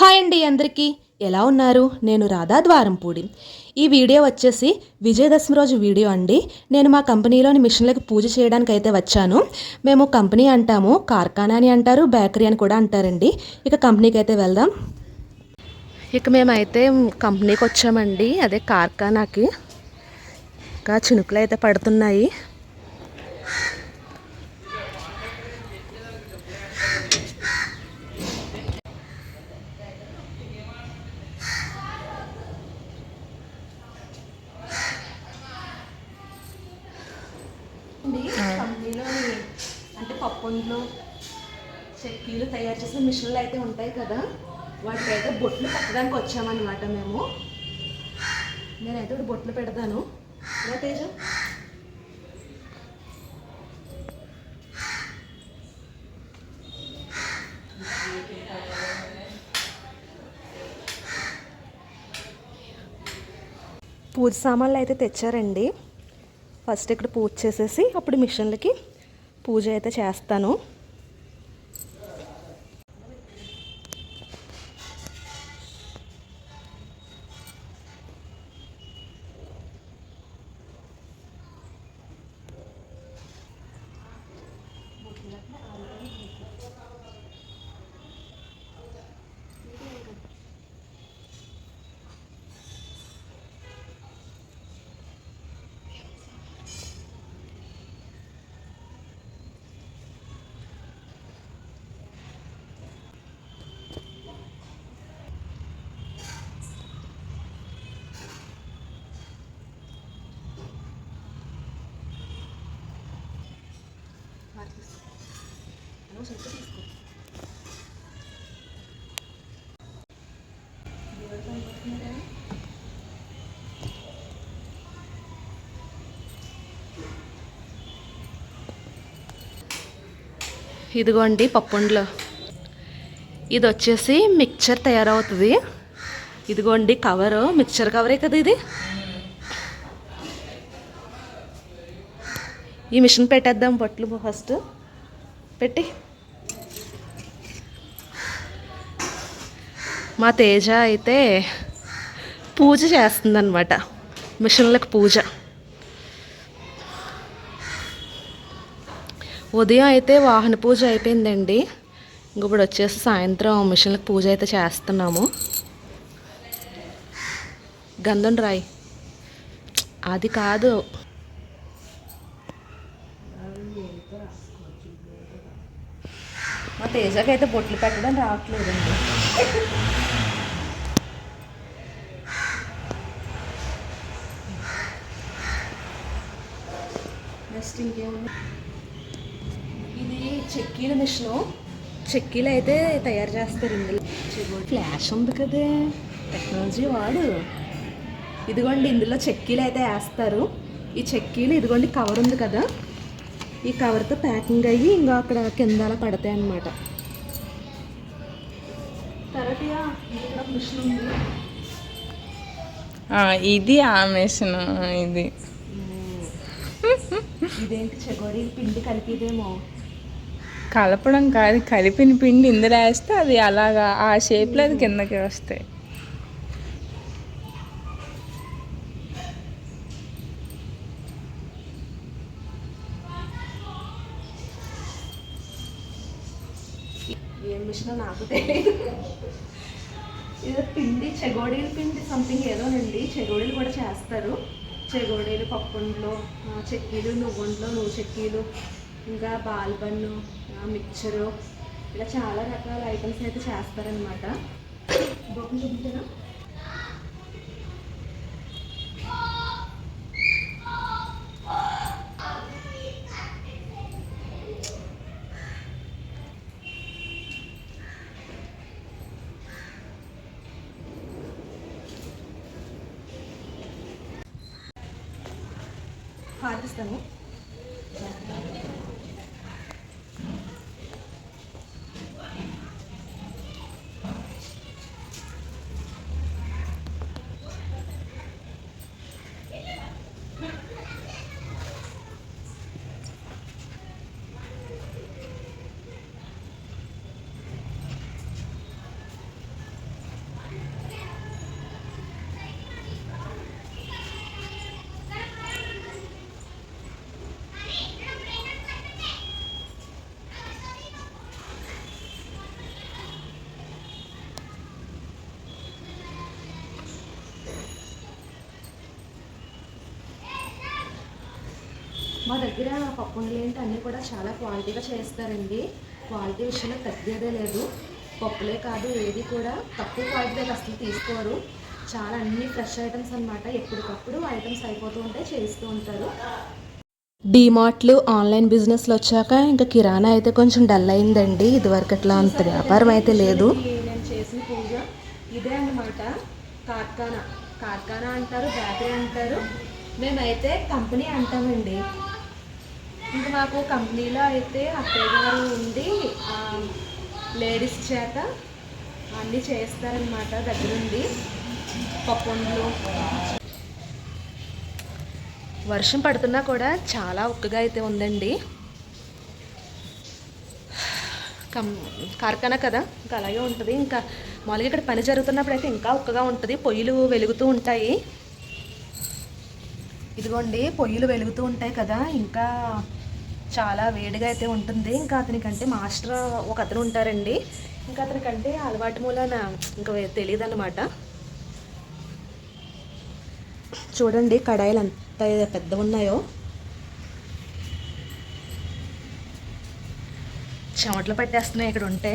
Hi అండి అందరికీ. ఎలా ఉన్నారు? నేను రాధా ద్వారంపూడి. ఈ వీడియో వచ్చేసి విజయదశమి రోజు వీడియో అండి. నేను మా కంపెనీలోని మిషన్లకు పూజ చేయడానికి అయితే వచ్చాను. మేము కంపెనీ అంటాము కార్ఖానా అని అంటారు బేకరీ అని కూడా అంటారండి. ఇక కంపెనీకి అయితే వెళ్దాం. ఇక మేమైతే కంపెనీకి వచ్చామండి అదే కార్ఖానాకి. ఇంకా చినుకులు అయితే పడుతున్నాయి. కంపెనీలోని అంటే పప్పుండ్లు చెక్కీలు తయారు చేసిన మిషన్లు అయితే ఉంటాయి కదా. వాటికి అయితే బొట్లు పెట్టడానికి వచ్చామన్నమాట మేము. నేనైతే ఇప్పుడు బొట్లు పెడతాను. ఇలా తేజ. పూజ సామాన్లు అయితే తెచ్చారండి. ఫస్ట్ ఇక్కడ పూజ చేసేసి అప్పుడు మిషన్లకి పూజ అయితే చేస్తాను. ఇదిగోండి పప్పుండ్లు. ఇది వచ్చేసి మిక్చర్ తయారవుతుంది. ఇదిగోండి కవరు. మిక్చర్ కవరే కదా ఇది? ఈ మిషన్ పెట్టేద్దాం బొట్లు ఫస్ట్. పెట్టి. మా తేజ అయితే పూజ చేస్తుందన్నమాట. మిషన్లకు పూజ. ఉదయం అయితే వాహన పూజ అయిపోయిందండి. ఇంక ఇప్పుడు వచ్చేసి సాయంత్రం మిషన్లకు పూజ అయితే చేస్తున్నాము. గంధం రాయి. అది కాదు. మా తేజకి అయితే బొట్లు పెట్టడం రావట్లేదండి. నెక్స్ట్ ఇంకేముంది ఇది చెక్కీల మిషను. చెక్కీలు అయితే తయారు చేస్తారు ఇందులో. ఫ్లాష్ ఉంది కదే. టెక్నాలజీ వాడు. ఇదిగోండి ఇందులో చెక్కీలు అయితే వేస్తారు. ఈ చెక్కీలు ఇదిగోండి కవర్ ఉంది కదా. ఈ కవర్తో ప్యాకింగ్ అయ్యి ఇంకా అక్కడ కింద అలా పడతాయి అన్నమాట. ఇది ఆ మిషన్ ఇది. ఇదేంటి చెగోడి? పిండి కలిపిదేమో. కలపడం కాదు కలిపిన పిండి ఇందులో వేస్తే అది అలాగా ఆ షేప్లో అది కిందకి వస్తాయి. ఏం మిషన్ నాకు తెలియదు. ఇది పిండి చెగోడీలు పిండి సంథింగ్ ఏదోనండి. చెగోడీలు కూడా చేస్తారు. చెగోడీలు పప్పుండ్లు చెక్కీలు నువ్వుండ్లు నువ్వు చెక్కీలు ఇంకా బాల్బన్ను మిక్చరు ఇలా చాలా రకాల ఐటమ్స్ అయితే చేస్తారనమాట బొక్కలు చూపించారా したの？మా దగ్గర పప్పు ఏంటి అన్నీ కూడా చాలా క్వాలిటీగా చేస్తారండి. క్వాలిటీ విషయంలో తగ్గేదే లేదు. పప్పులే కాదు ఏది కూడా తక్కువ క్వాలిటీ అసలు తీసుకోరు. చాలా అన్ని ఫ్రెష్ ఐటమ్స్ అన్నమాట. ఎప్పటికప్పుడు ఐటమ్స్ అయిపోతూ ఉంటాయి చేస్తూ ఉంటారు. డీమార్ట్లు ఆన్లైన్ బిజినెస్లు వచ్చాక ఇంకా కిరాణా అయితే కొంచెం డల్ అయిందండి. ఇదివరకు అట్లా అంత వ్యాపారం అయితే లేదు. నేను చేసిన పూజ ఇదే అన్నమాట. కార్ఖానా. కార్ఖానా అంటారు బేకరీ అంటారు. మేమైతే కంపెనీ అంటామండి. ఇంకా మాకు కంపెనీలో అయితే అత్తయ్య గారు ఉండి లేడీస్ చేత అన్నీ చేస్తారనమాట దగ్గరుండి. పప్పుండ్లు వర్షం పడుతున్నా కూడా చాలా ఉక్కగా అయితే ఉందండి. కం కార్ఖానా కదా ఇంకా అలాగే ఉంటుంది. ఇంకా మామూలుగా ఇక్కడ పని జరుగుతున్నప్పుడు అయితే ఇంకా ఉక్కగా ఉంటుంది. పొయ్యిలు వెలుగుతూ ఉంటాయి. ఇదిగోండి పొయ్యిలు వెలుగుతూ ఉంటాయి కదా. ఇంకా చాలా వేడిగా అయితే ఉంటుంది. ఇంకా అతనికంటే మాస్టర్ ఒక అతను ఉంటారండి. ఇంకా అతనికంటే అలవాటు మూలన ఇంకా తెలియదు అనమాట చూడండి కడాయిలు ఎంత పెద్ద ఉన్నాయో. చెమటలు పట్టేస్తున్నాయి ఇక్కడ ఉంటే.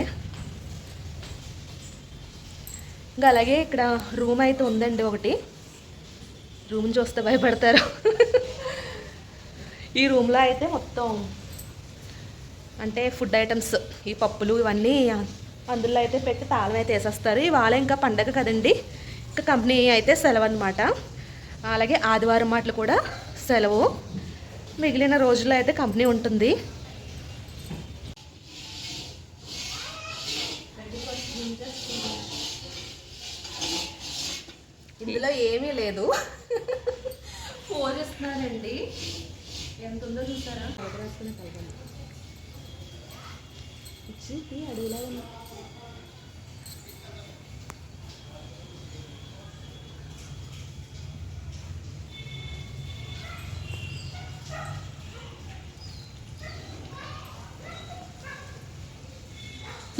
ఇంకా అలాగే ఇక్కడ రూమ్ అయితే ఉందండి ఒకటి. రూమ్ చూస్తే భయపడతారు. ఈ రూమ్లో అయితే మొత్తం అంటే ఫుడ్ ఐటమ్స్ ఈ పప్పులు ఇవన్నీ అందులో అయితే పెట్టి తాళం అయితే వేసేస్తారు. ఇవాళ ఇంకా పండగ కదండి. ఇంకా కంపెనీ అయితే సెలవు అనమాట అలాగే ఆదివారం మాటలు కూడా సెలవు. మిగిలిన రోజుల్లో అయితే కంపెనీ ఉంటుంది. ఇందులో ఏమీ లేదు. ఫోన్ ఇస్తున్నానండి ఎంత ఉందో చూసారా రాసుకునే కలగండి ఇచ్చి అడవిలా ఉంది.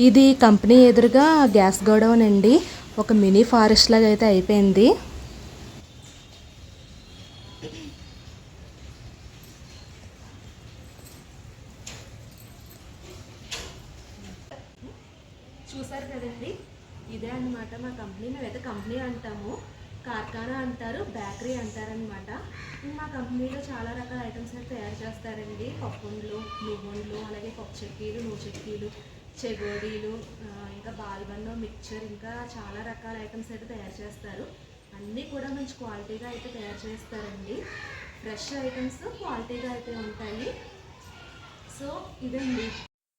ఇది కంపెనీ ఎదురుగా గ్యాస్ గోడౌన్ అండి. ఒక మినీ ఫారెస్ట్ లాగా అయితే అయిపోయింది. చూసారు కదండి? ఇదే అన్నమాట మా కంపెనీ. మేమైతే కంపెనీ అంటాము. కార్ఖానా అంటారు బేకరీ అంటారనమాట మా కంపెనీలో చాలా రకాల ఐటమ్స్ అయితే తయారు చేస్తారండి. పప్పుండ్లు నువ్వుండ్లు అలాగే పప్పు చెక్కీలు నువ్వు చెక్కీలు చెగోడీలు ఇంకా బాల్బన్ను మిక్చర్ ఇంకా చాలా రకాల ఐటమ్స్ అయితే తయారు చేస్తారు. అన్నీ కూడా మంచి క్వాలిటీగా అయితే తయారు చేస్తారండి. ఫ్రెష్ ఐటమ్స్ క్వాలిటీగా అయితే ఉంటాయి. సో ఇదండి.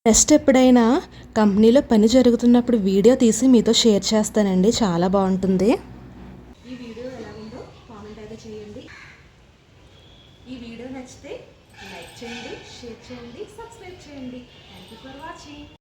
నెక్స్ట్ ఎప్పుడైనా కంపెనీలో పని జరుగుతున్నప్పుడు వీడియో తీసి మీతో షేర్ చేస్తానండి. చాలా బాగుంటుంది.